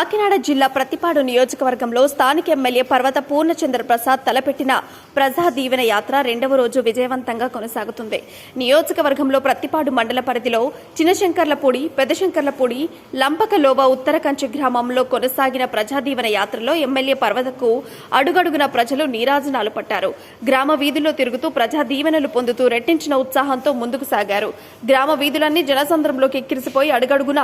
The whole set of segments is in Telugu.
కాకినాడ జిల్లా ప్రతిపాడు నియోజకవర్గంలో స్థానిక ఎమ్మెల్యే పర్వత పూర్ణచంద్ర ప్రసాద్ తలపెట్టిన ప్రజా దీవెన యాత్ర రెండవ రోజు విజయవంతంగా కొనసాగుతుంది. నియోజకవర్గంలో ప్రతిపాడు మండల పరిధిలో చిన్నశంకర్లపూడి పెద్దశంకర్లపూడి లంపకలోబ ఉత్తర కంచి గ్రామంలో కొనసాగిన ప్రజా దీవెన యాత్రలో ఎమ్మెల్యే పర్వతకు అడుగడుగున ప్రజలు నీరాజనాలు పట్టారు. గ్రామ వీధుల్లో తిరుగుతూ ప్రజా దీవెనలు పొందుతూ రెట్టించిన ఉత్సాహంతో ముందుకు సాగారు. గ్రామ వీధులన్నీ జనసంద్రంలోకి ఎక్కిరిసిపోయి అడుగడుగున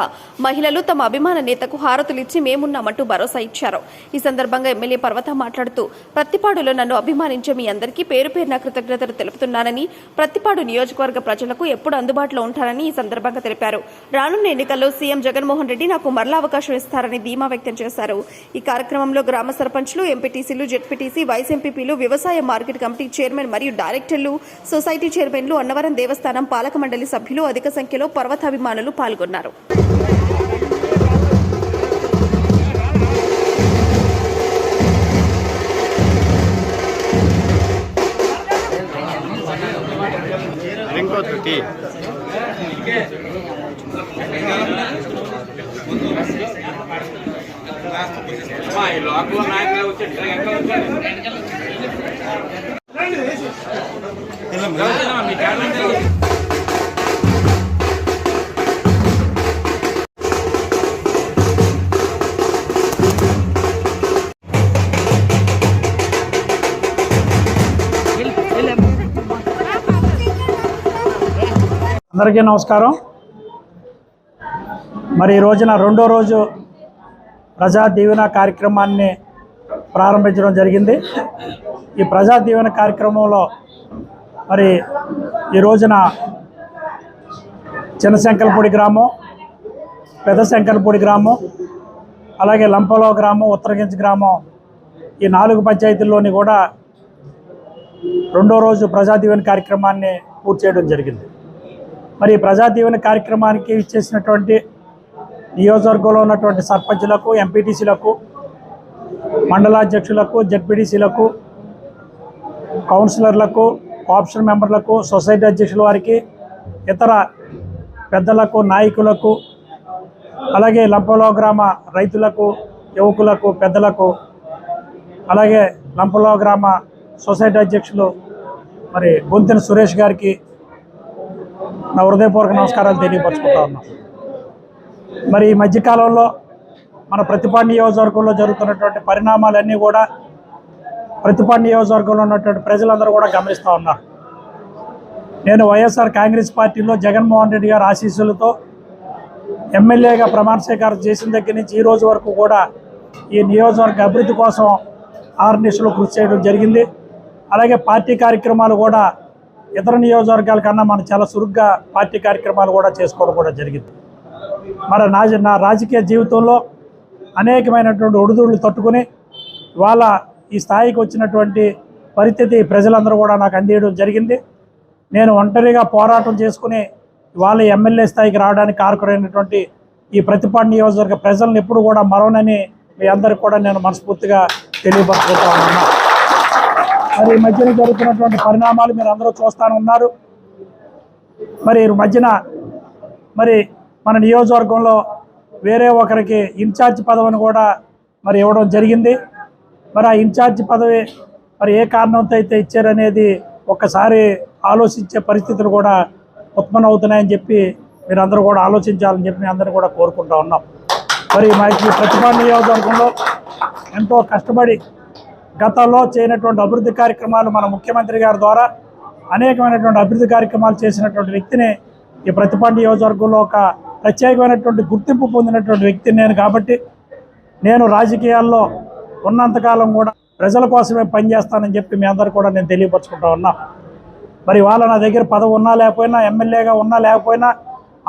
మహిళలు తమ అభిమాన నేతకు హారతులిచ్చి మేమున్నామంటూ భరోసా ఇచ్చారు. ఈ సందర్భంగా ఎమ్మెల్యే పర్వత మాట్లాడుతూ ప్రత్తిపాడులో నన్ను అభిమానించే మీ అందరికీ పేరు పేరున కృతజ్ఞతలు తెలుపుతున్నానని ప్రత్తిపాడు నియోజకవర్గ ప్రజలకు ఎప్పుడు అందుబాటులో ఉంటానని ఈ సందర్భంగా తెలిపారు. రానున్న ఎన్నికల్లో సీఎం జగన్మోహన్ రెడ్డి నాకు మరలా అవకాశం ఇస్తారని ధీమా వ్యక్తం చేశారు. ఈ కార్యక్రమంలో గ్రామ సర్పంచ్లు ఎంపీటీసీలు జెడ్పీటీసీ వైస్ ఎంపీపీలు వ్యవసాయ మార్కెట్ కమిటీ చైర్మన్ మరియు డైరెక్టర్లు సొసైటీ చైర్మన్లు అన్నవరం దేవస్థానం పాలక మండలి సభ్యులు అధిక సంఖ్యలో పర్వతాభిమానులు పాల్గొన్నారు. ఇంకో త్రుటి ఈ లోకల్ నాయకులు వచ్చి అందరికీ నమస్కారం. మరి ఈ రోజున రెండో రోజు ప్రజా దీవెన కార్యక్రమాన్ని ప్రారంభించడం జరిగింది. ఈ ప్రజా దీవెన కార్యక్రమంలో మరి ఈ రోజున చిన్నశంకల్పూడి గ్రామం పెద్ద శంకల్పూడి గ్రామం అలాగే లంపలో గ్రామం ఉత్తరగించ గ్రామం ఈ నాలుగు పంచాయతీల్లోని కూడా రెండో రోజు ప్రజా దీవెన కార్యక్రమాన్ని పూర్తి చేయడం జరిగింది. మరి ఈ ప్రజా కార్యక్రమానికి ఇచ్చేసినటువంటి నియోజకవర్గంలో ఉన్నటువంటి సర్పంచులకు ఎంపీటీసీలకు మండలాధ్యక్షులకు జడ్పీటీసీలకు కౌన్సిలర్లకు ఆప్షన్ మెంబర్లకు సొసైటీ అధ్యక్షుల వారికి ఇతర పెద్దలకు నాయకులకు అలాగే లంపలో గ్రామ రైతులకు యువకులకు పెద్దలకు అలాగే లంపలో గ్రామ సొసైటీ అధ్యక్షులు మరి బొంతెన సురేష్ గారికి నా హృదయపూర్వక నమస్కారాలు తెలియపరచుకుంటా ఉన్నాం. మరి ఈ మధ్యకాలంలో మన ప్రతిపాడు నియోజకవర్గంలో జరుగుతున్నటువంటి పరిణామాలన్నీ కూడా ప్రతిపాడు నియోజకవర్గంలో ఉన్నటువంటి ప్రజలందరూ కూడా గమనిస్తూ ఉన్నారు. నేను వైఎస్ఆర్ కాంగ్రెస్ పార్టీలో జగన్మోహన్ రెడ్డి గారి ఆశీస్సులతో ఎమ్మెల్యేగా ప్రమాణ స్వీకారం చేసిన దగ్గర నుంచి ఈ రోజు వరకు కూడా ఈ నియోజకవర్గ అభివృద్ధి కోసం ఆరు నిశలు కృషి చేయడం జరిగింది. అలాగే పార్టీ కార్యక్రమాలు కూడా ఇతర నియోజకవర్గాల కన్నా మనం చాలా చురుగ్గా పార్టీ కార్యక్రమాలు కూడా చేసుకోవడం కూడా జరిగింది. మరి నా నా రాజకీయ జీవితంలో అనేకమైనటువంటి ఒడిదుడులు తట్టుకుని వాళ్ళ ఈ స్థాయికి వచ్చినటువంటి పరిస్థితి ప్రజలందరూ కూడా నాకు అందియడం జరిగింది. నేను ఒంటరిగా పోరాటం చేసుకుని వాళ్ళ ఎమ్మెల్యే స్థాయికి రావడానికి కారకురైనటువంటి ఈ ప్రతిపాడు నియోజకవర్గ ప్రజలను ఎప్పుడు కూడా మరవనని మీ అందరికి కూడా నేను మనస్ఫూర్తిగా తెలియపరుచుకుంటా ఉన్నాను. మరి ఈ మధ్యన జరుగుతున్నటువంటి పరిణామాలు మీరు అందరూ చూస్తానే ఉన్నారు. మరి ఈ మధ్యన మరి మన నియోజకవర్గంలో వేరే ఒకరికి ఇన్ఛార్జ్ పదవిని కూడా మరి ఇవ్వడం జరిగింది. మరి ఆ ఇన్ఛార్జ్ పదవి మరి ఏ కారణంతో అయితే ఇచ్చారనేది ఒక్కసారి ఆలోచించే పరిస్థితులు కూడా ఉత్పన్నం అవుతున్నాయని చెప్పి మీరు అందరూ కూడా ఆలోచించాలని చెప్పి మేము అందరూ కూడా కోరుకుంటా ఉన్నాం. మరి మా ఈ ప్రతిభా నియోజకవర్గంలో ఎంతో కష్టపడి గతంలో చేయనటువంటి అభివృద్ధి కార్యక్రమాలు మన ముఖ్యమంత్రి గారి ద్వారా అనేకమైనటువంటి అభివృద్ధి కార్యక్రమాలు చేసినటువంటి వ్యక్తిని ఈ ప్రతిపండి నియోజకవర్గంలో ఒక ప్రత్యేకమైనటువంటి గుర్తింపు పొందినటువంటి వ్యక్తిని నేను కాబట్టి నేను రాజకీయాల్లో ఉన్నంతకాలం కూడా ప్రజల కోసమే పనిచేస్తానని చెప్పి మీ అందరు కూడా నేను తెలియపరచుకుంటా ఉన్నా. మరి వాళ్ళ నా దగ్గర పదవి ఉన్నా లేకపోయినా ఎమ్మెల్యేగా ఉన్నా లేకపోయినా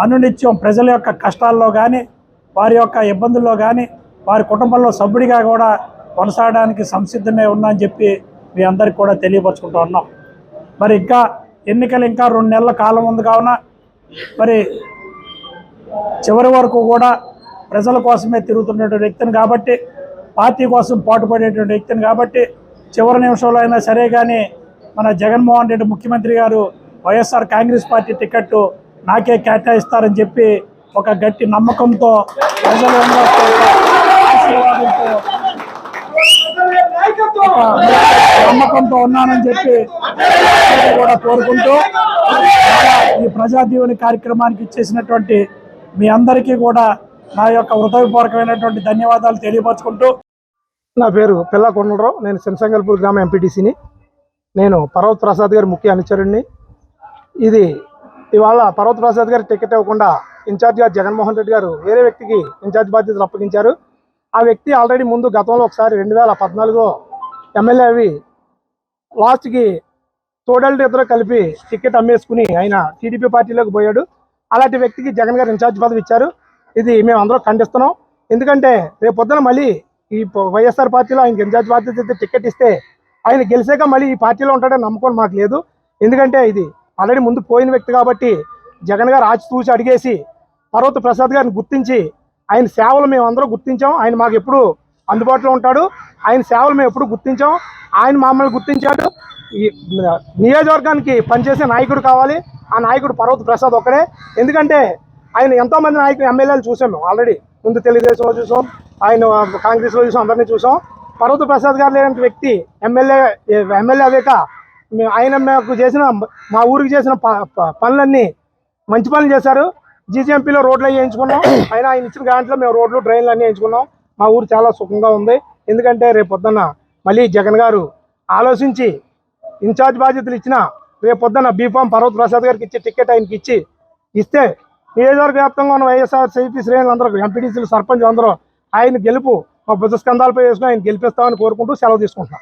అనునిత్యం ప్రజల యొక్క కష్టాల్లో కానీ వారి యొక్క ఇబ్బందుల్లో కానీ వారి కుటుంబంలో సభ్యుడిగా కూడా కొనసాగడానికి సంసిద్ధమే ఉన్నాని చెప్పి మీ అందరికి కూడా తెలియపరచుకుంటా ఉన్నాం. మరి ఇంకా ఎన్నికలు ఇంకా రెండు నెలల కాలం ఉంది కావున మరి చివరి వరకు కూడా ప్రజల కోసమే తిరుగుతున్నటువంటి వ్యక్తిని కాబట్టి పార్టీ కోసం పాటుపడేటువంటి వ్యక్తిని కాబట్టి చివరి నిమిషంలో అయినా సరే కానీ మన జగన్మోహన్ రెడ్డి ముఖ్యమంత్రి గారు వైఎస్ఆర్ కాంగ్రెస్ పార్టీ టికెట్ నాకే కేటాయిస్తారని చెప్పి ఒక గట్టి నమ్మకంతో ప్రజలు ఆశీర్వాదంతో నమ్మకంతో ఉన్నానని చెప్పి కూడా కోరుకుంటూ ఈ ప్రజా దీవెని కార్యక్రమానికి ఇచ్చేసినటువంటి మీ అందరికీ కూడా నా యొక్క హృదయపూర్వకమైనటువంటి ధన్యవాదాలు తెలియపరచుకుంటూ. నా పేరు పిల్ల కొండలరావు. నేను శంసంగల్పూర్ గ్రామ ఎంపీటీసీని. నేను పర్వత్ ప్రసాద్ గారి ముఖ్య అనుచరుణ్ణి. ఇది ఇవాళ పర్వత్ ప్రసాద్ గారి టికెట్ ఇవ్వకుండా ఇన్ఛార్జ్ గారు జగన్మోహన్ రెడ్డి గారు వేరే వ్యక్తికి ఇన్ఛార్జ్ బాధ్యతలు అప్పగించారు. ఆ వ్యక్తి ఆల్రెడీ ముందు గతంలో ఒకసారి రెండు వేల పద్నాలుగో ఎమ్మెల్యే అవి లాస్ట్కి తోడేళ్ళ ఇద్దరు కలిపి టికెట్ అమ్మేసుకుని ఆయన టీడీపీ పార్టీలోకి పోయాడు. అలాంటి వ్యక్తికి జగన్ గారు ఇన్ఛార్జ్ పదవి ఇచ్చారు. ఇది మేము అందరం ఖండిస్తున్నాం. ఎందుకంటే రేపు పొద్దున మళ్ళీ ఈ వైఎస్ఆర్ పార్టీలో ఆయనకి ఇన్ఛార్జ్ బాధ్యత టికెట్ ఇస్తే ఆయన గెలిచాక మళ్ళీ ఈ పార్టీలో ఉంటాడని నమ్మకం మాకు లేదు. ఎందుకంటే ఇది ఆల్రెడీ ముందు పోయిన వ్యక్తి కాబట్టి జగన్ గారు ఆచి అడిగేసి పర్వత ప్రసాద్ గారిని గుర్తించి ఆయన సేవలు మేము అందరూ గుర్తించాం. ఆయన మాకు ఎప్పుడు అందుబాటులో ఉంటాడు. ఆయన సేవలు మేము ఎప్పుడు గుర్తించాం. ఆయన మమ్మల్ని గుర్తించాడు. ఈ నియోజకవర్గానికి పనిచేసే నాయకుడు కావాలి. ఆ నాయకుడు పర్వత ప్రసాద్ ఒక్కడే. ఎందుకంటే ఆయన ఎంతోమంది నాయకులు ఎమ్మెల్యేలు చూసాం మేము ఆల్రెడీ ముందు తెలుగుదేశంలో చూసాం. ఆయన కాంగ్రెస్లో చూసాం. అందరినీ చూసాం. పర్వత ప్రసాద్ గారు లేని వ్యక్తి ఎమ్మెల్యే ఎమ్మెల్యే అవేక ఆయన మాకు చేసిన మా ఊరికి చేసిన ప- ప- పనులన్నీ మంచి పనులు చేశారు. జీజీఎంపీలో రోడ్లు వేయించుకున్నాం ఆయన ఆయన ఇచ్చిన దాంట్లో మేము రోడ్లు డ్రైన్లు అన్నీ వేయించుకున్నాం. మా ఊరు చాలా సుఖంగా ఉంది. ఎందుకంటే రేపు పొద్దున్న మళ్ళీ జగన్ గారు ఆలోచించి ఇన్ఛార్జ్ బాధ్యతలు ఇచ్చిన రేపు పొద్దున్న బీఫామ్ పర్వత్ ప్రసాద్ గారికి ఇచ్చి టికెట్ ఆయనకి ఇచ్చి ఇస్తే నియోజకవర్గ వ్యాప్తంగా ఉన్న వైఎస్ఆర్ సిపి శ్రేణులు అందరూ ఎంపీడీసీలు సర్పంచ్ అందరూ ఆయన గెలుపు మా బుద్ధ స్కంధాలపై వేసుకుని ఆయన గెలిపిస్తామని కోరుకుంటూ సెలవు తీసుకుంటున్నాం.